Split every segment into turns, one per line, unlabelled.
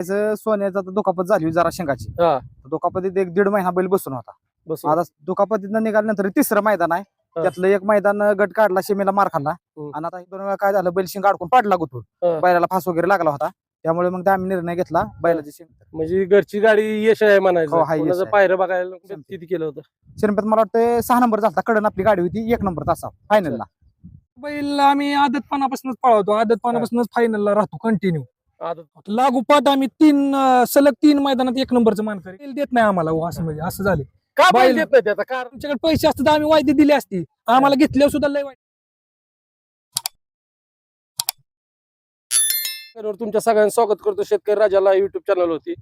त्याचं सोन्याचं आता दुखापत झाली जरा शेंगाची.
हा.
दुखापतीत एक दीड महिना बैल बसून होता.
बस
आता दुखापतीतनं निघाल्यानंतर तिसरं मैदान आहे.
हा.
त्यातलं एक मैदान गट काढला शेमीला मार खाल्ला.
हम्म.
आणि आता हे दोन वेळा काय झालं बैल शिंग अडकून पाडला गुतून.
हा.
बैलाला फास वगैरे लागला होता. त्यामुळे मग ते आम्ही निर्णय घेतला बैलाची शिंग.
म्हणजे घरची गाडी यश आहे म्हणायचं.
हो, यश
कोणाचं
आहे.
पायरं बघायला किती केलं होतं?
शिरपेत मला वाटतं सहा नंबर झाला कडन आपली गाडी होती एक नंबर तासा फायनलला
बैल आम्ही आदतपणापासूनच पळवतो. आदतपणापासूनच फायनलला राहतो कंटिन्यू लागोपाठ आम्ही तीन अं, सलग तीन मैदानात एक नंबरचं मानकरी बैल देत नाही आम्हाला हो, असं म्हणजे असं झालं.
का बैल देत नाही त्याचा? कारण
आमच्याकडे पैसे असते तर आम्ही वायदे दिली असती. आम्हाला घेतल्यावर सुद्धा लय वाईट
चॅनलवर तुमच्या सगळ्यांचं स्वागत करतो शेतकरी राजाला युट्यूब चॅनल होती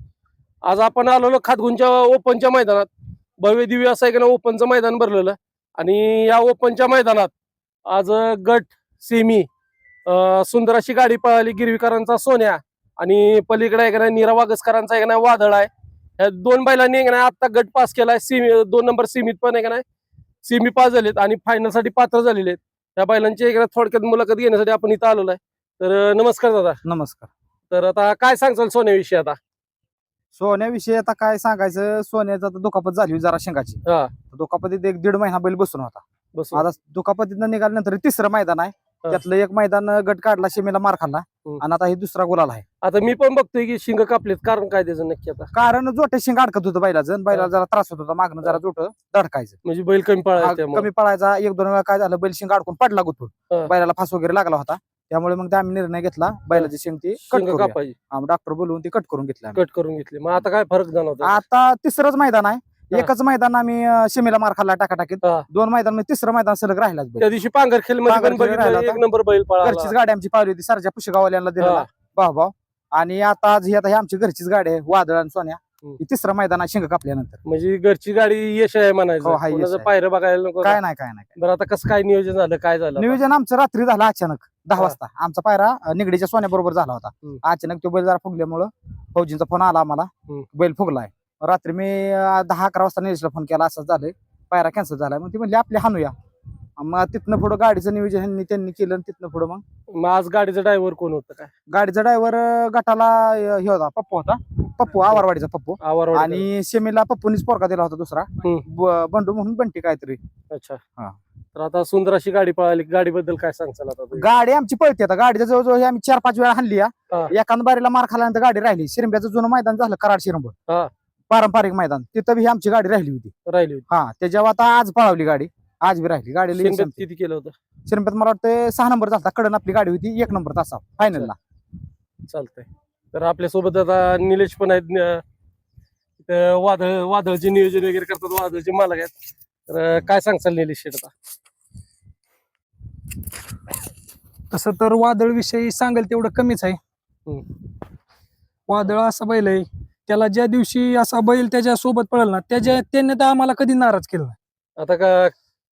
आज आपण आलेलो खातगुंच्या ओपनच्या मैदानात. भव्य दिव्य असं आहे ओपनचं मैदान भरलेलं. आणि या ओपनच्या मैदानात आज गट सेमी अं, सुंदर अशी गाडी पळाली. गिरवीकरांचा सोन्या आणि पलीकडे एक नाही नीरा वागसकरांचा एक नाही वादळ आहे. ह्या दोन बैलांनी एक नाही आता गट पास केलाय. सेमी दोन नंबर सीमित पण एक नाही सेमी पास झालेत आणि फायनलसाठी पात्र झालेले आहेत. त्या बैलांची एक थोडक्यात मुलाखत घेण्यासाठी आपण इथं आलेलो आहे. तर नमस्कार दादा.
नमस्कार.
तर आता काय सांगचाल सोन्याविषयी आता?
सोन्याविषयी आता काय सांगायचं सोन्याचं आता दुखापत झाली जरा शेंगाची.
हा.
दुखापतीत एक दीड महिना बैल बसून होता.
बस
आता दुखापतीतनं निघाल्यानंतर तिसरं मैदान आहे. त्यातलं एक मैदान गट काढला शेमीला मार खाल्ला. आणि आता हे दुसरा गुलाल आहे.
आता मी पण बघतोय की शिंग कापलेत. कारण काय त्याचं नक्की आता?
कारण जोटे शिंग अडकत होतं बैलाचं बैलाला जरा त्रास होत होता. मागणं जरा जोट धडकायचं.
म्हणजे बैल कमी त्यामुळे.
कमी पळायचा. एक दोन वेळा काय झालं बैल शिंग अडकून पडला गुतून.
हा.
बैलाला फास वगैरे लागला होता. त्यामुळे मग आम्ही निर्णय घेतला. बैलाची शिंग ती कट
कापायची.
डॉक्टर बोलवून ती कट करून घेतली.
कट करून घेतली. मग आता काय फरक जाणवतो
आता तिसरंच मैदान आहे. एकच मैदान आम्ही शिमेला मार खाल्ला टाकाटाकीत
हा.
दोन मैदान म्हणजे तिसरं मैदान सलग राहिलाच बैल.
त्या दिवशी पांघरखेल मध्ये पण
पांघरखेल
बघितलं
राहिला
एक
होता.
नंबर बैल
घरचीच
पळाला
गाडी आमची पावली होती सरच्या पुशेगाववाल्यांना दिलेला
हा.
भाऊ भाऊ आणि आता आज ही आता ही आमची घरचीच गाडी आहे वादळ आणि सोन्या
हम्म.
ही तिसरं मैदान आहे शिंग कापल्यानंतर
म्हणजे घरची गाडी यश आहे म्हणायचं
हा, यश
कोणाचं
आहे.
पायरं बघायला नको
काय नाही काय नाही
बरं आता कसं काय नियोजन झालं काय झालं आता?
नियोजन आमचं रात्री झालं अचानक दहा
हा.
वाजता आमचा पायरा अं, निगडीच्या सोन्याबरोबर झाला होता. अचानक तो बैल जरा फुगल्यामुळं फौजींचा फोन आला आम्हाला
हम्म.
बैल फुगलाय रात्री मी दहा अकरा वाजता निलेशला फोन केला असंच झालंय. पायरा कॅन्सल झालाय. मग ती म्हणली आपली हाणूया. मग तिथनं पुढं गाडीचं नियोजन ह्यांनी त्यांनी केलं आणि तिथनं पुढं मग
मग आज गाडीचं ड्रायव्हर कोण होतं काय?
गाडीचा ड्रायव्हर गटाला अं, हे होता पप्पू होता. पप्पू आवारवाडीचा पप्पू.
आवार
आणि शेमीला पप्पूनीच पोरका दिला होता दुसरा.
हम्म.
ब- बंडू म्हणून बंटी काहीतरी.
अच्छा.
हा.
तर आता सुंदर अशी गाडी पळाली. गाडीबद्दल काय सांगचाल आता तुम्ही?
गाडी आमची पळते आता. गाडीच्या जवळजवळ ही आम्ही चार पाच वेळा हल्ली
हा.
एखाद बारीला मार खाल्यानंतर गाडी राहिली. शिरंब्याचं जुनं मैदान झालं कराड शिरंब.
हा.
पारंपरिक मैदान. तिथं बी ही आमची गाडी राहिली होती.
राहिली होती.
हा त्याच्यावर आता आज पळवली गाडी आज बी राहिली. गाडी
किती केलं होतं?
शिरंब्यात मला वाटतं सहा नंबर झाला कडन आपली गाडी होती एक नंबर तासा फायनलला
चालतंय. तर आपल्यासोबत आता निलेश पण आहेत. न- इथं वादळ वादळचे नियोजन वगैरे करतात वादळचे मालक आहेत. तर काय सांगचाल निलेश शेठ आता?
तसं तर वादळ विषयी सांगेल तेवढं कमीच आहे.
हम्म.
वादळ असा बैल आहे. त्याला ज्या दिवशी असा बैल त्याच्या सोबत पळेल ना त्याच्या त्याने तर आम्हाला कधी नाराज केलं नाही.
आता का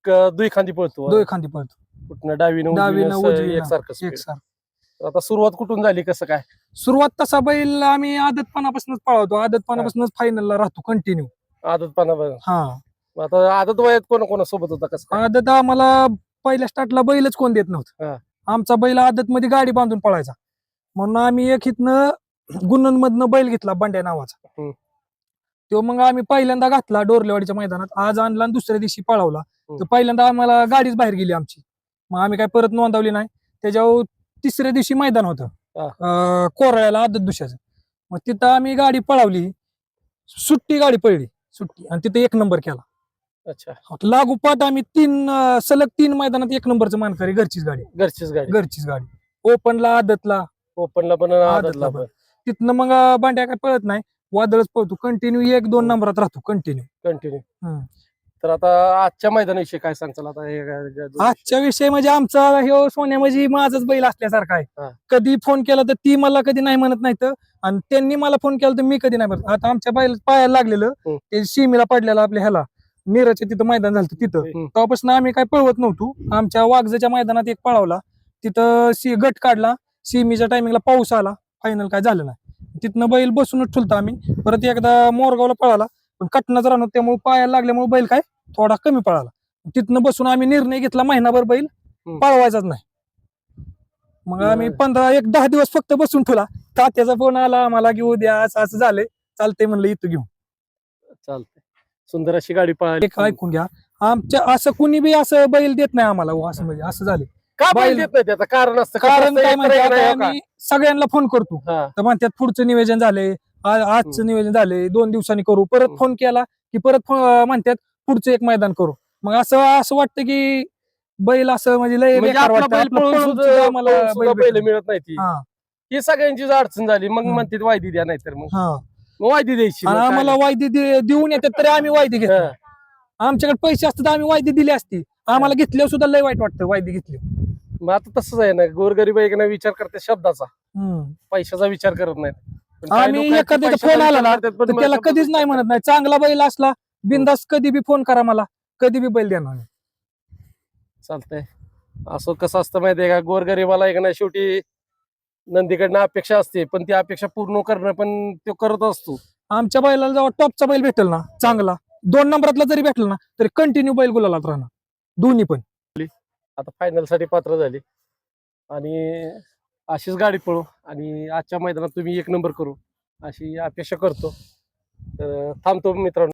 क- दुई खांदी पळतो
दोय खांदी पळतो.
कुठनं डावीनं
डावीनं,
उजवीनं
उजवीनं,
एकसारखं speed.
एकसार
आता सुरुवात कुठून झाली कसं काय?
सुरुवात तसा बैल आम्ही आदतपणापासूनच पळवतो. आदतपणापासूनच फायनलला राहतो कंटिन्यू
आदतपणा
हा.
आता आदत वयात कोण कोणासोबत होता कसं काय?
आदत आम्हाला पहिल्या स्टार्टला बैलच कोण देत
हा.
नव्हतं आमचा बैल आदत मध्ये गाडी बांधून पळायचा. म्हणून आम्ही एक इथनं गुन्नमधनं बैल घेतला बंड्या नावाचा. तो मग आम्ही पहिल्यांदा घातला डोरलेवाडीच्या मैदानात. आज आणला आणि दुसऱ्या दिवशी पळवला. तर पहिल्यांदा आम्हाला गाडीच बाहेर गेली आमची. मग आम्ही काय परत नोंदवली नाही. त्याच्यावर तिसऱ्या दिवशी मैदान होतं.
हा.
कोराळ्याला आदत दुसऱ्याचं मग तिथं आम्ही गाडी पळवली. सुट्टी गाडी पळली. सुट्टी. आणि तिथं एक नंबर केला.
अच्छा.
लागोपाठ आम्ही तीन सलग तीन मैदानात एक नंबरचं मानकरी घरचीच गाडी.
घरचीच गाडी.
घरचीच गाडी. ओपनला आदतला.
ओपनला पण आदतला पण.
तिथनं मग बांड्या काय पळत नाही. वादळच पळतो. कंटिन्यू एक दोन नंबरात राहतो. Continue
continue. तर आता आजच्या मैदानाविषयी काय सांगचाल आता? हे दोन-
आजच्या विषय म्हणजे आमचा ह्यो सोन्या म्हणजे माझाच बैल असल्यासारखा
हा.
आहे कधी फोन केला तर ती मला कधी नाही म्हणत नाही तर आणि त्यांनी मला फोन केला तर मी कधी नाही म्हणत. आता आमच्या बैल पायाला लागलेलं. ते सीमेला पडलेलं आपल्या ह्याला. मिरच्या तिथं मैदान झालं तिथं.
हम्म.
तेव्हापासून आम्ही काय पळवत नव्हतो. आमच्या वागजाच्या मैदानात एक पळवला. तिथं सी गट काढला. सीमीच्या टायमिंगला पाऊस आला. फायनल काय झालं नाही. तिथनं बैल बसूनच ठुलता आम्ही. परत एकदा मोरगावला पळाला. पण कटनाच राहणार त्यामुळे पायाला लागल्यामुळे बैल काय थोडा कमी पळाला. तिथनं बसून आम्ही निर्णय घेतला महिनाभर बैल. पळवायचाच नाही. मग आम्ही. पंधरा एक दहा दिवस फक्त बसून ठेवला तात्याचा फोन आला आम्हाला की उद्या असं असं झालंय. चालतंय म्हणलं इथं घेऊन.
चालतंय. सुंदर अशी गाडी पळाली.
एक ऐकून घ्या. आमच्या असं कुणी बी असं बैल देत नाही आम्हाला. हो, असं म्हणजे असं झालं
का बैल
बैल-
देत नाही त्याचं? कारण असतं का?
कारण काय माहिती आता? आम्ही सगळ्यांना फोन करतो.
हा,
तर म्हणतात पुढचं नियोजन झाले आजचं नियोजन झाले दोन दिवसांनी करू. परत
हम्म.
फोन केला की परत फो- म्हणतात पुढचं एक मैदान करू. मग असं असं वाटतं की बैल असं म्हणजे लय
म्हणजे
बेकार
आपला
वाटतं.
बैल
आपलं
पळून
पळून
सुद्धा
सुद्धा आम्हाला
पळून सुद्धा
बैल
बैल
भेटत
मिळत नाही ती.
हा.
ही सगळ्यांचीच अडचण झाली मग
हम्म.
म्हणते वायदी द्या नाही तर मग.
हा.
मग वायदी द्यायची
आणि
मग काय
आम्हाला वायदी दे- देऊन येतात तरी आम्ही वायदी घेतो.
हा.
आमच्याकडे पैसे असतात आम्ही वायदी दिली असती. आम्हाला घेतल्यावर सुद्धा लय वाईट वाटतं वायदी घेतली.
मग आता तसंच आहे ना गोरगरीब एक ना विचार करते शब्दाचा. पैशाचा विचार करत नाहीत. काही
आम्ही एखाद्याचा फोन आला ना, तर त्याला कधीच नाही म्हणत नाही. चांगला बैल असला बिंदास कधी बी फोन करा मला कधी बी बैल देणार नाही.
चालतंय. असं कसं असतं माहितीये का गोरगरीबाला एक ना शेवटी नंदीकडनं अपेक्षा असते पण ती अपेक्षा पूर्ण करणं पण तो करत असतो.
आमच्या बैलाला जेव्हा टॉपचा बैल भेटेल ना चांगला दोन नंबरातला जरी भेटला ना तरी कंटिन्यू बैल गुलालात राहणार. दोन्ही पण.
आता फायनलसाठी पात्र झाली. आणि अशीच गाडी पळू. आणि आजच्या मैदानात तुम्ही एक नंबर करू. अशी अपेक्षा करतो. तर थांबतो मित्रांनो.